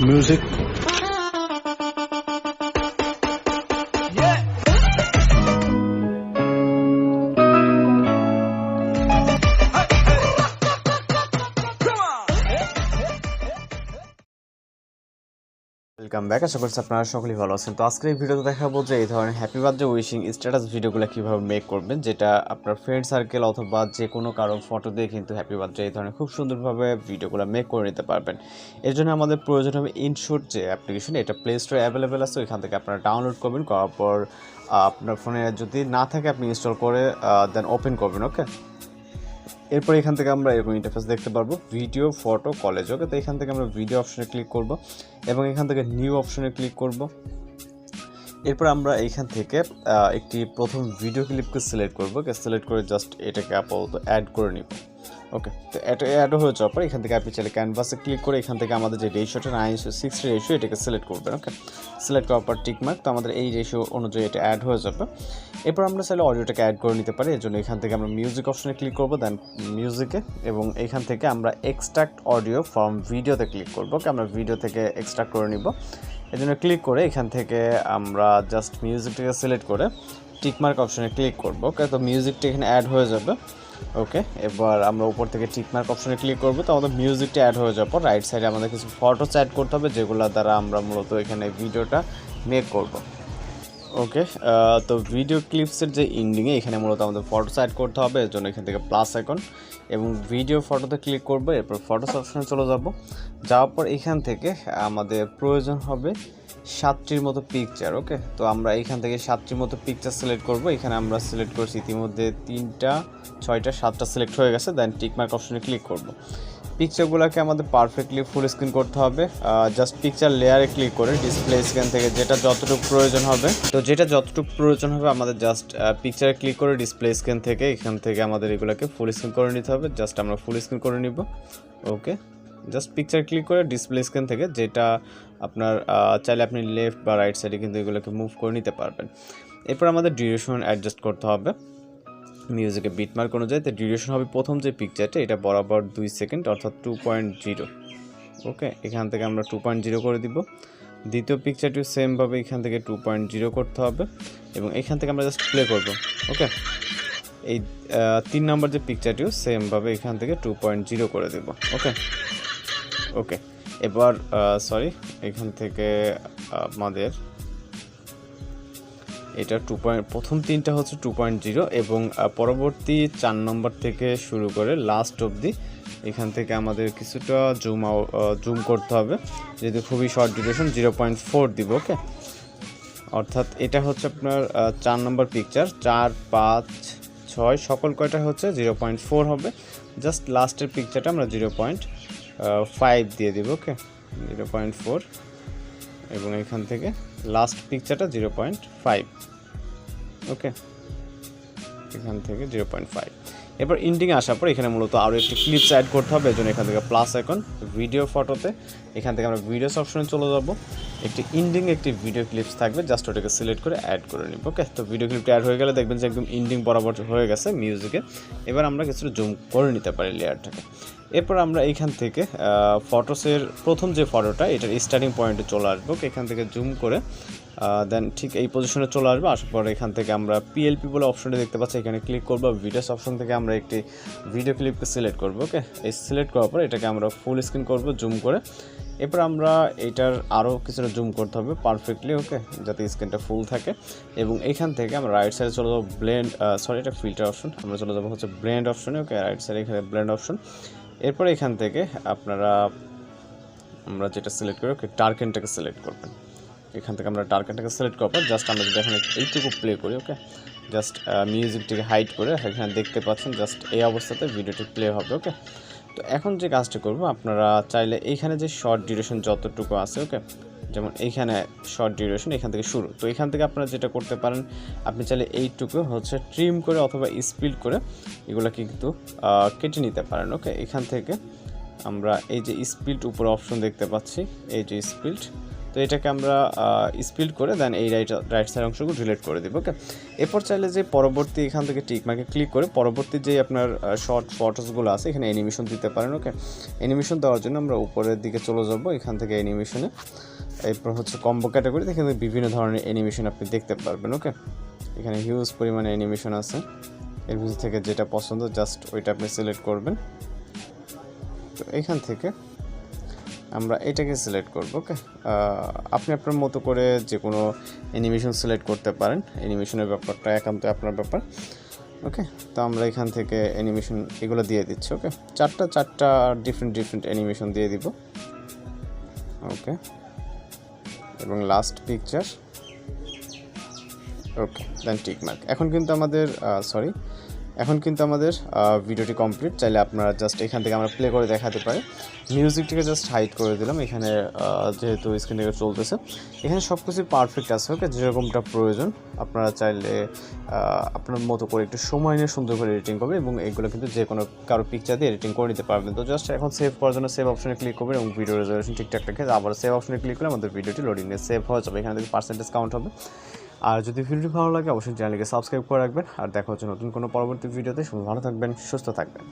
music. Welcome back. আশা করছি আপনারা সকলেই ভালো আছেন। তো আজকের এই ভিডিওতে দেখাবো যে এই ধরনের হ্যাপি বার্থডে উইশিং স্ট্যাটাস ভিডিওগুলো কীভাবে মেক করবেন, যেটা আপনার ফ্রেন্ড সার্কেল অথবা যে কোনো কারও ফটো দিয়ে কিন্তু হ্যাপি বার্থডে এই ধরনের খুব সুন্দরভাবে ভিডিওগুলো মেক করে নিতে পারবেন। এর জন্য আমাদের প্রয়োজন হবে ইনশুট যে অ্যাপ্লিকেশন এটা প্লে স্টোরে অ্যাভেলেবেল আছে, ওইখান থেকে আপনারা ডাউনলোড করবেন, করার পর আপনার ফোনে যদি না থাকে, আপনি ইনস্টল করে দেন ওপেন করবেন ওকে এরপর এখান থেকে আমরা এরকম ইন্টারফেস দেখতে পারব। ভিডিও ফটো কলেজ ওকে তো এখান থেকে আমরা ভিডিও অপশনে ক্লিক করব এবং এখান থেকে নিউ অপশনে ক্লিক করব। এরপর আমরা এইখান থেকে একটি প্রথম ভিডিও ক্লিপকে সিলেক্ট করব সিলেক্ট করে জাস্ট এটাকে আপাতত অ্যাড করে নিব। ওকে তো এটা অ্যাড হয়ে যাওয়ার পর এখান থেকে আপনি চাইলে ক্যানভাসে ক্লিক করে এখান থেকে আমাদের যে রেশিওটা নাইন সিক্স রেশিও এটাকে সিলেক্ট করবেন ওকে সিলেক্ট করার পর টিকমার্ক তো আমাদের এই রেশিও অনুযায়ী এটা অ্যাড হয়ে যাবে। এরপর আমরা চাইলে অডিওটাকে অ্যাড করে নিতে পারি, এর জন্য এখান থেকে আমরা মিউজিক অপশনে ক্লিক করব দেন মিউজিকে এবং এখান থেকে আমরা এক্সট্রাক্ট অডিও ফ্রম ভিডিওতে ক্লিক করব ওকে আমরা ভিডিও থেকে এক্সট্রাক্ট করে নিব। এই জন্য ক্লিক করে এখান থেকে আমরা জাস্ট মিউজিকটাকে সিলেক্ট করে টিকমার্ক অপশনে ক্লিক করব ওকে তো মিউজিকটা এখানে অ্যাড হয়ে যাবে। ওকে, এবার আমরা উপর থেকে টিকমার্ক অপশনে ক্লিক করব তো আমাদের মিউজিকটা অ্যাড হয়ে যাওয়ার পর রাইট সাইডে আমাদের কিছু ফটোস অ্যাড করতে হবে, যেগুলো দ্বারা আমরা মূলত এখানে ভিডিওটা মেক করব। ওকে তো ভিডিও ক্লিপসের যে ইন্ডিংয়ে এখানে মূলত আমাদের ফটোস অ্যাড করতে হবে, এর জন্য এখান থেকে প্লাস এখন এবং ভিডিও ফটোতে ক্লিক করব, এরপর ফটোস অপশনে চলে যাব। যাওয়ার পর এখান থেকে আমাদের প্রয়োজন হবে সাতটির মতো পিকচার ওকে তো আমরা এখান থেকে সাতটির মতো পিকচার সিলেক্ট করব। এখানে আমরা সিলেক্ট করছি ইতিমধ্যে তিনটা, ছয়টা, সাতটা সিলেক্ট হয়ে গেছে দেন টিকমার্ক অপশনে ক্লিক করব। পিকচারগুলোকে আমাদের পারফেক্টলি ফুল স্ক্রিন করতে হবে। জাস্ট পিকচার লেয়ারে ক্লিক করে ডিসপ্লে স্ক্যান থেকে যেটা যতটুকু প্রয়োজন হবে। তো যেটা যতটুকু প্রয়োজন হবে, আমাদের জাস্ট পিকচারে ক্লিক করে ডিসপ্লে স্ক্যান থেকে এখান থেকে আমাদের এগুলোকে ফুল স্ক্রিন করে নিতে হবে। জাস্ট আমরা ফুল স্ক্রিন করে নিব ওকে জাস্ট পিকচার ক্লিক করে ডিসপ্লে স্ক্রিন থেকে যেটা আপনার চাইলে আপনি লেফট বা রাইট সাইডে কিন্তু এগুলোকে মুভ করে নিতে পারবেন। এরপর আমাদের ডিউরেশন অ্যাডজাস্ট করতে হবে। মিউজিকে বিটমার্ক অনুযায়ী, তো ডিউরেশন হবে প্রথম যে পিকচারটা এটা বরাবর দুই সেকেন্ড অর্থাৎ টু পয়েন্ট জিরো ওকে এখান থেকে আমরা টু পয়েন্ট জিরো করে দিব। দ্বিতীয় পিকচারটিও সেমভাবে এখান থেকে টু পয়েন্ট জিরো করতে হবে এবং এখান থেকে আমরা জাস্ট প্লে করব। ওকে এই তিন নম্বর যে পিকচারটিও সেমভাবে এখান থেকে টু পয়েন্ট জিরো করে দেব। ওকে ওকে এবার সরি এখান থেকে, আমাদের, এটা টু পয়েন্ট প্রথম তিনটা হচ্ছে টু পয়েন্ট জিরো এবং পরবর্তী চার নম্বর থেকে শুরু করে লাস্ট অবধি এখান থেকে আমাদের কিছুটা জুম জুম করতে হবে। যেহেতু খুবই short duration zero point four দিব ওকে অর্থাৎ এটা হচ্ছে আপনার চার নম্বর পিকচার চার, পাঁচ, ছয়, সকল কয়টা হচ্ছে জিরো পয়েন্ট ফোর হবে। জাস্ট লাস্টের পিকচারটা আমরা জিরো পয়েন্ট ফাইভ দিয়ে দিব ওকে জিরো পয়েন্ট ফোর এবং এখান থেকে লাস্ট পিকচারটা জিরো পয়েন্ট ফাইভ ওকে এখান থেকে জিরো পয়েন্ট ফাইভ এরপর ইন্ডিংয়ে আসার পর এখানে মূলত আরও একটি ক্লিপস অ্যাড করতে হবে এর জন্য এখান থেকে প্লাস এখন ভিডিও ফটোতে এখান থেকে আমরা ভিডিওস অপশনে চলে যাব। একটি ইন্ডিং একটি ভিডিও ক্লিপস থাকবে জাস্ট ওটাকে সিলেক্ট করে অ্যাড করে নিব ওকে তো ভিডিও ক্লিপটা অ্যাড হয়ে গেলে দেখবেন যে একদম ইন্ডিং বরাবর হয়ে গেছে মিউজিকে এবার আমরা কিছুটা জুম করে নিতে পারি লেয়ারটাকে এরপর আমরা এখান থেকে ফটোসের প্রথম যে ফটোটা, এটার স্টার্টিং পয়েন্টে চলে আসব। এখান থেকে জুম করে দেন ঠিক এই পজিশনে চলে আসব। আসার পর এখান থেকে আমরা পিএলপি বলে অপশনটি দেখতে পাচ্ছি। এখানে ক্লিক করব ভিডিওস অপশন থেকে আমরা একটি ভিডিও ক্লিপকে সিলেক্ট করব ওকে এই সিলেক্ট করার পর এটাকে আমরা ফুল স্ক্রিন করব জুম করে। এরপর আমরা এটার আরও কিছুটা জুম করতে হবে পারফেক্টলি ওকে যাতে স্ক্রিনটা ফুল থাকে। এবং এখান থেকে আমরা রাইট সাইডে চলে যাব ব্লেন্ড সরি এটা ফিল্টার অপশন আমরা চলে যাব হচ্ছে ব্লেন্ড অপশনে ওকে রাইট সাইডে এখানে ব্লেন্ড অপশন এরপর এখান থেকে আপনারা, আমরা যেটা সিলেক্ট করি ওকে টার্কেনটাকে সিলেক্ট করবেন। এখান থেকে আমরা টার্কেনটাকে সিলেক্ট পর জাস্ট আমরা যদি এখানে এইটুকু প্লে করি ওকে জাস্ট মিউজিকটিকে হাইট করে এখানে দেখতে পাচ্ছেন জাস্ট এই অবস্থাতে ভিডিওটি প্লে হবে ওকে তো এখন যে কাজটি করব, আপনারা চাইলে এইখানে যে শর্ট ডিউরেশন যতটুকু আছে ওকে যেমন এইখানে শর্ট ডিউরেশন এখান থেকে শুরু। তো এখান থেকে আপনারা যেটা করতে পারেন, আপনি চাইলে এইটুকু হচ্ছে ট্রিম করে অথবা স্পিড করে এগুলো কিন্তু কেটে নিতে পারেন ওকে এখান থেকে আমরা এই যে স্পিড উপরে অপশন দেখতে পাচ্ছি, এই যে স্পিড তো এটাকে আমরা স্পিড করে দেন এই রাইট রাইট সাইড অংশগুলো ডিলিট করে দেবো ওকে এরপর চাইলে যে পরবর্তী এখান থেকে টিক মার্কে ক্লিক করে পরবর্তী যে আপনার শর্ট ফটোসগুলো আছে, এখানে অ্যানিমেশন দিতে পারেন ওকে অ্যানিমেশন দেওয়ার জন্য আমরা উপরের দিকে চলে যাব, এখান থেকে অ্যানিমেশনে এরপর হচ্ছে কম্বো ক্যাটাগরি এখানে বিভিন্ন ধরনের অ্যানিমেশন আপনি দেখতে পারবেন ওকে এখানে হিউজ পরিমাণে অ্যানিমেশন আছে। এর ভিতর থেকে যেটা পছন্দ জাস্ট ওইটা আপনি সিলেক্ট করবেন। তো এখান থেকে আমরা এটাকে সিলেক্ট করব ওকে আপনি আপনার মতো করে যে কোনো অ্যানিমেশন সিলেক্ট করতে পারেন। অ্যানিমেশনের ব্যাপারটা একান্ত আপনার ব্যাপার ওকে তো আমরা এখান থেকে অ্যানিমেশন এগুলো দিয়ে দিচ্ছি ওকে চারটা চারটা ডিফারেন্ট ডিফারেন্ট অ্যানিমেশন দিয়ে দিব ওকে এবং last picture okay then tick mark এখন কিন্তু আমাদের সরি এখন কিন্তু আমাদের ভিডিওটি কমপ্লিট চাইলে আপনারা জাস্ট এখান থেকে আমরা প্লে করে দেখাতে পারি। মিউজিকটিকে জাস্ট হাইড করে দিলাম। এখানে যেহেতু স্ক্রিন চলতেছে। এখানে সব কিছুই পারফেক্ট আছে ওকে যেরকমটা প্রয়োজন, আপনারা চাইলে আপনার মতো করে একটু সময় নিয়ে সুন্দর করে এডিটিং করবেন এবং এগুলো কিন্তু যে কোনো কারও পিকচার দিয়ে এডিটিং করে নিতে পারবেন। তো জাস্ট এখন সেভ করার জন্য সেভ অপশনে ক্লিক করবেন এবং ভিডিও রেজলিউশন ঠিকঠাক রেখে আবার সেভ অপশনে ক্লিক করলে আমাদের ভিডিওটি লোডিং নিয়ে সেভ হয়ে যাবে। এখানে থেকে পার্সেন্টেজ কাউন্ট হবে। আর যদি ভিডিওটি ভালো লাগে, অবশ্যই চ্যানেলকে সাবস্ক্রাইব করে রাখবেন। আর দেখা হচ্ছে নতুন কোনো পরবর্তী ভিডিওতে। সবাই ভালো থাকবেন, সুস্থ থাকবেন।